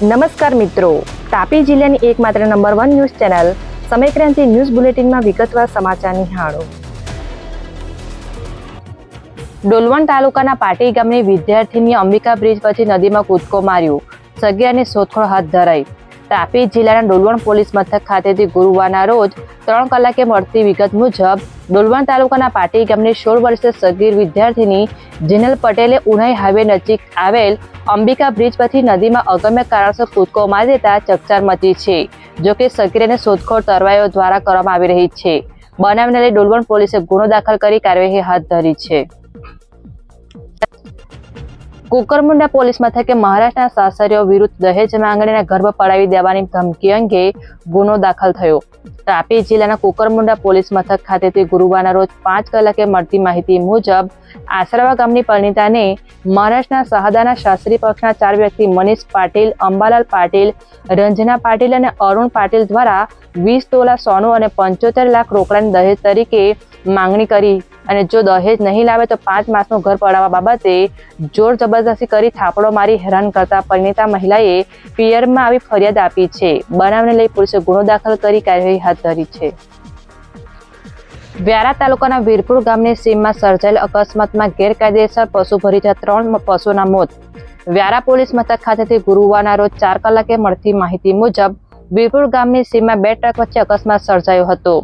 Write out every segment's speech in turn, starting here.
નમસ્કાર મિત્રો. તાપી જિલ્લાની એકમાત્ર number one news channel Samaykranti news બુલેટિનમાં વિગતવાર સમાચાર નિહાળો. ડોલવણ તાલુકાના પાટી ગામની વિદ્યાર્થીની અંબિકા બ્રિજ પછી નદીમાં કૂદકો માર્યો. સગીરાની શોધખોળ હાથ ધરાઈ. તાપી જિલ્લાના ડોલવણ પોલીસ મથક ખાતેથી ગુરુવારના રોજ ત્રણ કલાકે મળતી વિગત મુજબ, ડોલવણ તાલુકાના પાટી ગામની સોળ વર્ષીય સગીર વિદ્યાર્થીની જીનલ પટેલે ઉનાઈ હાઈવે નજીક આવેલ અંબિકા બ્રિજ પરથી નદીમાં અગમ્ય કારણસર કૂદકો મારી દેતા ચકચાર મચી છે જોકે સગીરને શોધખોળ તરવાઈઓ દ્વારા કરવામાં આવી રહી છે. બનાવને લઈ ડોલવણ પોલીસે ગુનો દાખલ કરી કાર્યવાહી હાથ ધરી છે. કુકરમુંડા પોલીસ મથકે મહારાષ્ટ્રના સાસરીઓ વિરુદ્ધ દહેજ માંગણીના ગર્ભ પડાવી દેવાની ધમકી અંગે ગુનો દાખલ થયો. તાપી જિલ્લાના કુકરમુંડા પોલીસ મથક ખાતેથી ગુરુવારના રોજ પાંચ કલાકે મળતી માહિતી મુજબ, આસરાવા ગામની પરિણીતાને મહારાષ્ટ્રના સહાદાના શાસ્ત્રી પક્ષના ચાર વ્યક્તિ મનીષ પાટીલ, અંબાલાલ પાટીલ, રંજના પાટીલ અને અરુણ પાટીલ દ્વારા વીસ તોલા સોનું અને પંચોતેર લાખ રોકડાની દહેજ તરીકે માંગણી કરી અને જો દહેજ નહીં લાવે તો પાંચ માસનું ઘર પડાવવા બાબતે જોર જબરદસ્તી કરી થાપડો મારી હેરાન કરતા પરિણીતા મહિલાએ પિયરમાં આવી ફરિયાદ આપી છે. બનાવને લઈ પોલીસે ગુનો દાખલ કરી કાર્યવાહી હાથ ધરી છે. વ્યારા તાલુકાના વીરપુર ગામની સીમમાં સર્જાયેલ અકસ્માતમાં ગેરકાયદેસર પશુ ભરી જતા ત્રણ પશુના મોત. વ્યારા પોલીસ મથક ખાતેથી ગુરુવારના રોજ ચાર કલાકે મળતી માહિતી મુજબ વીરપુર ગામની સીમમાં બે ટ્રક વચ્ચે અકસ્માત સર્જાયો હતો.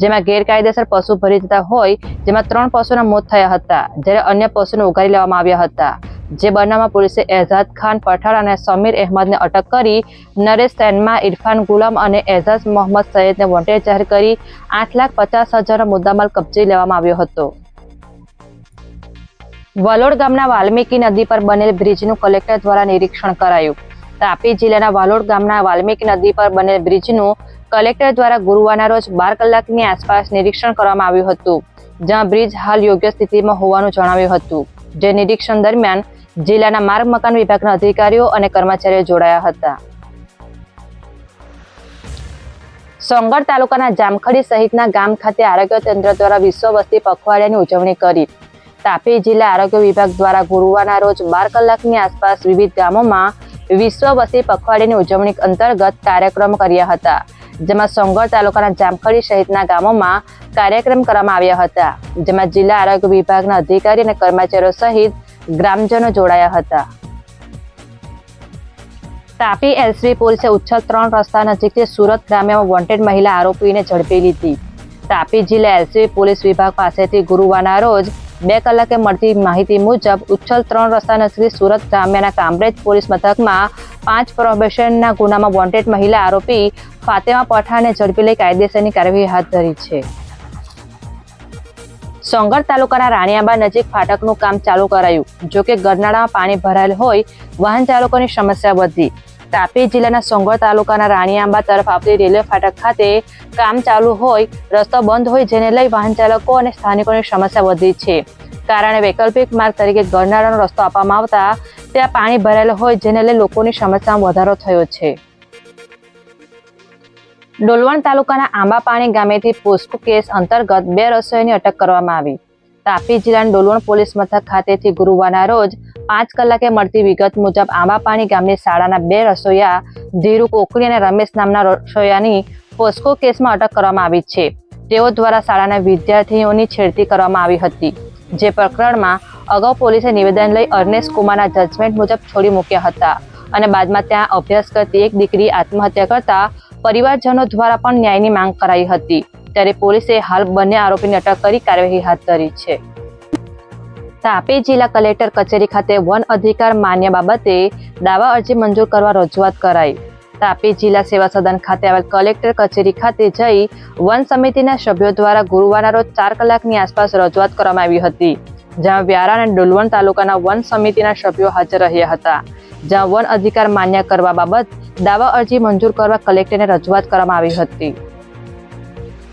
જેમાં ગેરકાયદેસર પશુ ભરી જતા હોય, જેમાં ત્રણ પશુના મોત થયા હતા, જ્યારે અન્ય પશુને ઉગારી લેવામાં આવ્યા હતા. જે બનાવમાં પોલીસે એઝાદ ખાન પઠાણ અને સમીર અહેમદને અટક કરી, નરેશ સૈનમાં ઇરફાન ગુલામ અને એઝાઝ મોહમ્મદ સૈયદને વોન્ટેડ જાહેર કરી આઠ લાખ પચાસ હજારનો મુદ્દામાલ કબજે લેવામાં આવ્યો હતો. વાલોડ ગામના વાલ્મીકી નદી પર બનેલ બ્રિજનું કલેક્ટર દ્વારા નિરીક્ષણ કરાયું. તાપી જિલ્લાના વાલોડ ગામના વાલ્મીકી નદી પર બનેલ બ્રિજનું કલેક્ટર દ્વારા ગુરુવારના રોજ બાર કલાકની આસપાસ નિરીક્ષણ કરવામાં આવ્યું હતું, જ્યાં બ્રિજ હાલ યોગ્ય સ્થિતિમાં હોવાનું જણાવ્યું હતું. જે નિરીક્ષણ દરમિયાન જિલ્લાના માર્ગ મકાન વિભાગના અધિકારીઓ અને કર્મચારીઓ જોડાયા હતા. સોંગર તાલુકાના જામખડી સહિતના ગામ ખાતે આરોગ્ય તંત્ર દ્વારા વિશ્વ વસ્તી પખવાડિયાની ઉજવણી કરી. તાપી જિલ્લા આરોગ્ય વિભાગ દ્વારા ગુરુવારના રોજ બાર કલાકની આસપાસ વિવિધ ગામોમાં વિશ્વ વસ્તી પખવાડિયાની ઉજવણી અંતર્ગત કાર્યક્રમ કર્યા હતા. જેમાં સોંગર તાલુકાના જામખડી સહિતના ગામોમાં કાર્યક્રમ કરવામાં આવ્યા હતા, જેમાં જિલ્લા આરોગ્ય વિભાગના અધિકારી અને કર્મચારીઓ સહિત ગ્રામજનો જોડાયા હતા. તાપી એલસીબી પોલીસે ઉચ્છલ ત્રણ રસ્તા નજીકથી સુરત ગ્રામ્યમાં વોન્ટેડ મહિલા આરોપીને ઝડપી લીધી. તાપી જિલ્લા એલસીબી પોલીસ વિભાગ પાસેથી ગુરુવારના રોજ બે કલાકે મળતી માહિતી મુજબ, ઉચ્છલ ત્રણ રસ્તા નજીક સુરત ગ્રામ્યના કામરેજ પોલીસ મથકમાં પાંચ પ્રોબેશનના ગુનામાં વોન્ટેડ મહિલા આરોપી ફાતેમા પઠાણને ઝડપી લઈ કાયદેસરની કાર્યવાહી હાથ ધરી છે. સોંગર તાલુકાના રાણીયાબા નજીક ફાટકનું કામ ચાલુ કરાયું. જોકે ગરનાળામાં પાણી ભરાયેલ હોય, વાહન ચાલકોની સમસ્યા વધી. તાપી જિલ્લાના સોંગળ તાલુકાના રાણીઆંબા તરફ આવતી રેલવે ફાટક ખાતે કામ ચાલુ હોય, રસ્તો બંધ હોય જેને લઈ વાહન ચાલકો અને સ્થાનિકોની સમસ્યા વધી છે. કારણે વૈકલ્પિક માર્ગ તરીકે ગરનાળાનો રસ્તો આપવામાં આવતા ત્યાં પાણી ભરાયેલું હોય જેને લઈ લોકોની સમસ્યામાં વધારો થયો છે. ડોલવણ તાલુકાના આંબાપાણી ગામેથી પોસ્કો કેસ અંતર્ગત બે રસોઈની અટક કરવામાં આવી. તાપી જિલ્લાના ડોલવણ પોલીસ મથક ખાતેથી ગુરુવારના રોજ પાંચ કલાકે મળતી વિગત મુજબ આંબાપાણી ગામની શાળાના બે રસોઈયા ધીરુ કોકરી અને રમેશ નામના રસોઈયાની પોસ્કો કેસમાં અટક કરવામાં આવી છે. તેઓ દ્વારા શાળાના વિદ્યાર્થીઓની છેડતી કરવામાં આવી હતી, જે પ્રકરણમાં અગાઉ પોલીસે નિવેદન લઈ અર્નેશ કુમારના જજમેન્ટ મુજબ છોડી મૂક્યા હતા અને બાદમાં ત્યાં અભ્યાસ કરતી એક દીકરી આત્મહત્યા કરતા પરિવારજનો દ્વારા પણ ન્યાયની માંગ કરાઈ હતી. ત્યારે પોલીસે હાલ બંને આરોપીને અટક કરી કાર્યવાહી હાથ ધરી છે. તાપી જિલ્લા કલેક્ટર કચેરી ખાતે વન અધિકાર માન્ય બાબતે દાવા અરજી મંજૂર કરવા રજૂઆત કરાઈ. તાપી જિલ્લા સેવા સદન ખાતે આવેલ કલેક્ટર કચેરી ખાતે જઈ વન સમિતિના સભ્યો દ્વારા ગુરુવારના રોજ ચાર કલાકની આસપાસ રજૂઆત કરવામાં આવી હતી, જ્યાં વ્યારા અને ડોલવણ તાલુકાના વન સમિતિના સભ્યો હાજર રહ્યા હતા. જ્યાં વન અધિકાર માન્ય કરવા બાબત દાવા અરજી મંજૂર કરવા કલેક્ટરને રજૂઆત કરવામાં આવી હતી.